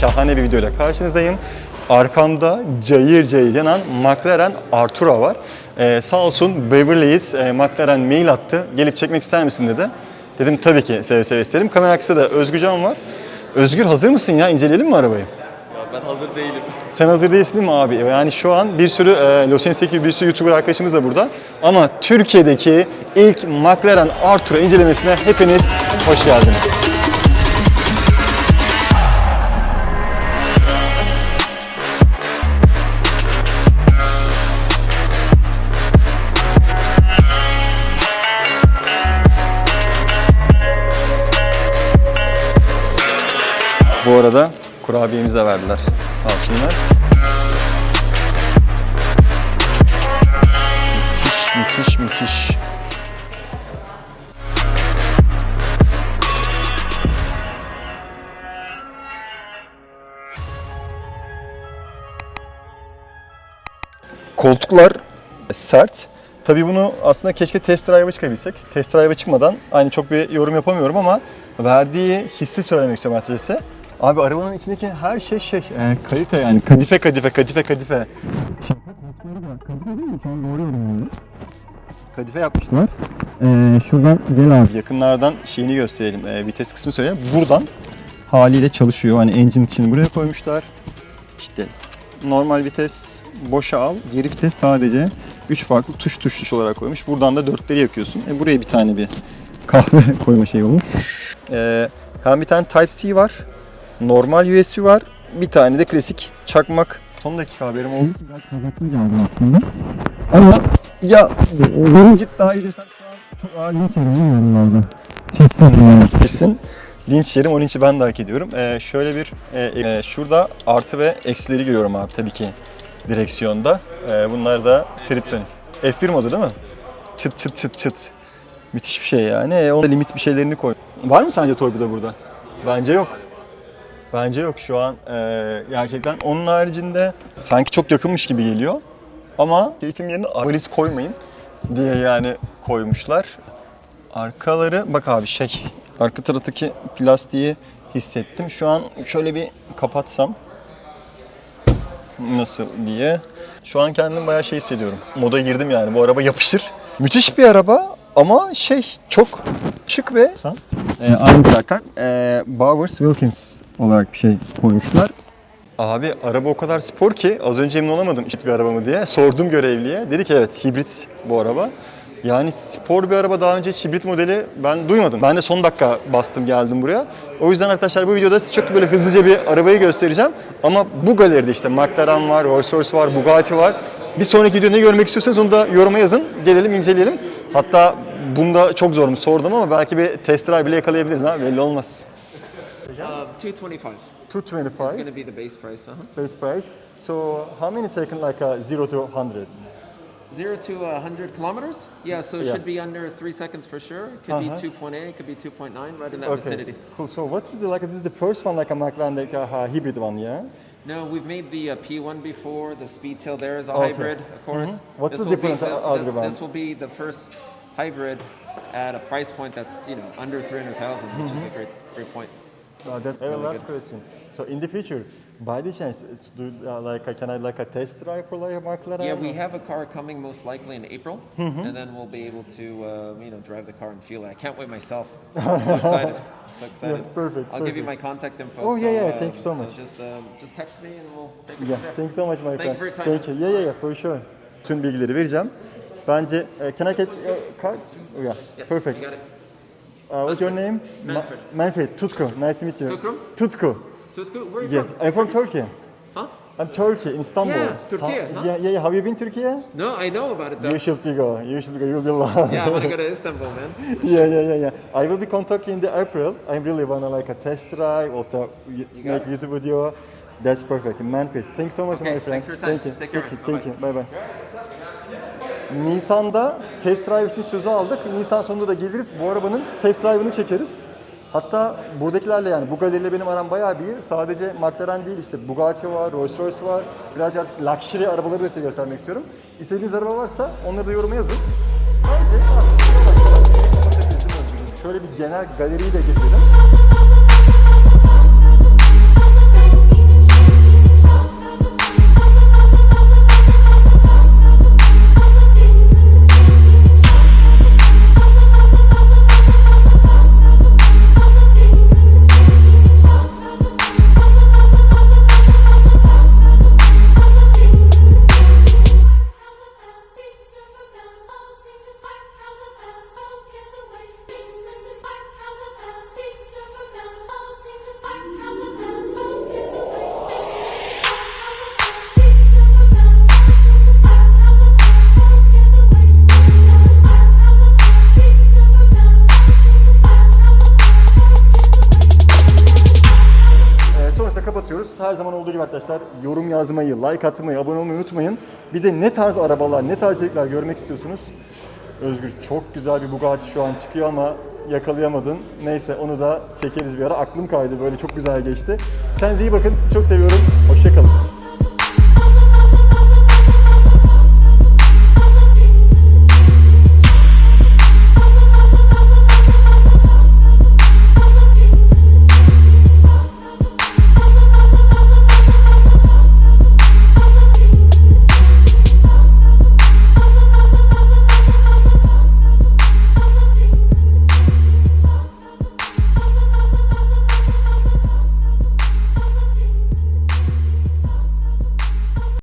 şahane bir videoyla karşınızdayım. Arkamda cayır cayır yanan McLaren Artura var. Ee, sağ olsun Beverly Hills e, McLaren mail attı. Gelip çekmek ister misin dedi. Dedim tabii ki seve seve isterim. Kamera arkasında da Özgürcan var. Özgür hazır mısın ya? İnceleyelim mi arabayı? Ya ben hazır değilim. Sen hazır değilsin değil mi abi? Yani şu an bir sürü e, Los Angeles'teki bir sürü YouTuber arkadaşımız da burada. Ama Türkiye'deki ilk McLaren Artura incelemesine hepiniz hoş geldiniz. Bu arada kurabiyemizi de verdiler. Sağ olsunlar. Müthiş, müthiş, müthiş. Koltuklar sert. Tabii bunu aslında keşke test drive'a çıkabilsek. Test drive'a çıkmadan aynı çok bir yorum yapamıyorum ama verdiği hissi söylemek istiyorum açıkçası. Abi arabanın içindeki her şey şey, e, kalite yani kadife kadife kadife kadife. Kadife yapmışlar. Ee, şuradan gel abi. Yakınlardan şeyini gösterelim. Ee, vites kısmı söyleyeyim. Buradan haliyle çalışıyor. Hani engine için buraya koymuşlar. İşte normal vites boşa al. Geri vites sadece 3 farklı tuş tuş tuş olarak koymuş. Buradan da dörtleri yakıyorsun. E, buraya bir tane bir kahve koyma şey olmuş. Ee, hem bir tane Type-C var. Normal USB var. Bir tane de klasik çakmak. Son dakika haberim oldu. Biraz kazaksız geldim aslında. Ama ya benim cip daha iyi desem şu an çok ağır linç yerim bilmiyorum orada. Kesin yani. Kesin linç yerim o linçi ben de hak ediyorum. Ee, şöyle bir e, e, şurada artı ve eksileri görüyorum abi tabii ki direksiyonda. Ee, bunlar da triptonik. F1 modu değil mi? Çıt çıt çıt çıt. Müthiş bir şey yani. E, onda limit bir şeylerini koy. Var mı sence torpido burada? Bence yok. Bence yok şu an e, gerçekten. Onun haricinde sanki çok yakınmış gibi geliyor. Ama keyfim yerine valiz koymayın diye yani koymuşlar. Arkaları bak abi şey arka taraftaki plastiği hissettim. Şu an şöyle bir kapatsam nasıl diye. Şu an kendimi bayağı şey hissediyorum. Moda girdim yani bu araba yapışır. Müthiş bir araba ama şey çok şık ve ee, aynı zaten ee, Bowers Wilkins olarak bir şey koymuşlar. Abi araba o kadar spor ki az önce emin olamadım işte bir araba mı diye. Sordum görevliye. Dedi ki evet hibrit bu araba. Yani spor bir araba daha önce hibrit modeli ben duymadım. Ben de son dakika bastım geldim buraya. O yüzden arkadaşlar bu videoda size çok böyle hızlıca bir arabayı göstereceğim. Ama bu galeride işte McLaren var, Rolls Royce var, Bugatti var. Bir sonraki videoda ne görmek istiyorsanız onu da yoruma yazın. Gelelim inceleyelim. Hatta bunda çok zormuş sordum ama belki bir test drive bile yakalayabiliriz ha belli olmaz. Um, 225. 225. It's going to be the base price. Uh-huh. base price. So how many seconds like uh, 0 to 100? Zero to uh, 100 kilometers? Yeah, so it Yeah. should be under three seconds for sure. It could Uh-huh. be 2.8, it could be 2.9, right in that Okay, vicinity. cool. So what is the like? This is the first one like a McLaren like a uh, hybrid one, yeah? No, we've made the uh, P1 before. The Speedtail there is a Okay. hybrid, of course. Mhm. What's This the will be difference the- the-? This will be the first hybrid at a price point that's you know under 300,000, which Mm-hmm. is a great great point. Uh, that, Really last good. question. So in the future, by the chance, do uh, like uh, can I like a test drive for like a McLaren? Yeah, we have a car coming most likely in April, Mm-hmm. and then we'll be able to, uh, you know, drive the car and feel it. I can't wait myself. I'm so excited. So excited. perfect, I'll give you my perfect. contact info. Oh, yeah, yeah, uh, thank you so much. just, um, just text me and we'll take it Yeah, there. thanks so much my Thank friend. you for your time. Thank you. Yeah, yeah, yeah, for sure. Tüm bilgileri vereceğim. Bence, uh, can I get your card? Oh, yeah, Yes, perfect. You got it. Uh, what's your name? Ma- Manfred. Manfred. Tutku. Nice to meet you. Tukrum? Tutku. Tutku, where are you Yes, from? I'm from Turkey. Huh? I'm Turkey, in Istanbul. Yeah, Turkey, huh? Yeah, yeah, yeah. Have you been Turkey? No, I know about it though. You should go. You should go. You'll be love. yeah, I want to go to Istanbul, man. yeah, yeah, yeah, yeah. I will be contacting in the April. I really wanna like a test drive, also You make it. YouTube video. That's perfect. Manfred, thanks so much, Okay, my friend. thanks for your time. Thank you. Take care, Thank you. man. Thank you. Bye bye. Nisan'da test drive için sözü aldık. Nisan sonunda da geliriz. Bu arabanın test drive'ını çekeriz. Hatta buradakilerle yani bu galeriyle benim aram bayağı bir. Sadece McLaren değil işte Bugatti var, Rolls Royce var. Birazcık artık luxury arabaları da size göstermek istiyorum. İstediğiniz araba varsa onları da yoruma yazın. Şöyle bir genel galeriyi de gezelim. Her zaman olduğu gibi arkadaşlar yorum yazmayı, like atmayı, abone olmayı unutmayın. Bir de ne tarz arabalar, ne tarz içerikler görmek istiyorsunuz? Özgür çok güzel bir Bugatti şu an çıkıyor ama yakalayamadın. Neyse onu da çekeriz bir ara. Aklım kaydı böyle çok güzel geçti. Kendinize iyi bakın. Sizi çok seviyorum. Hoşçakalın.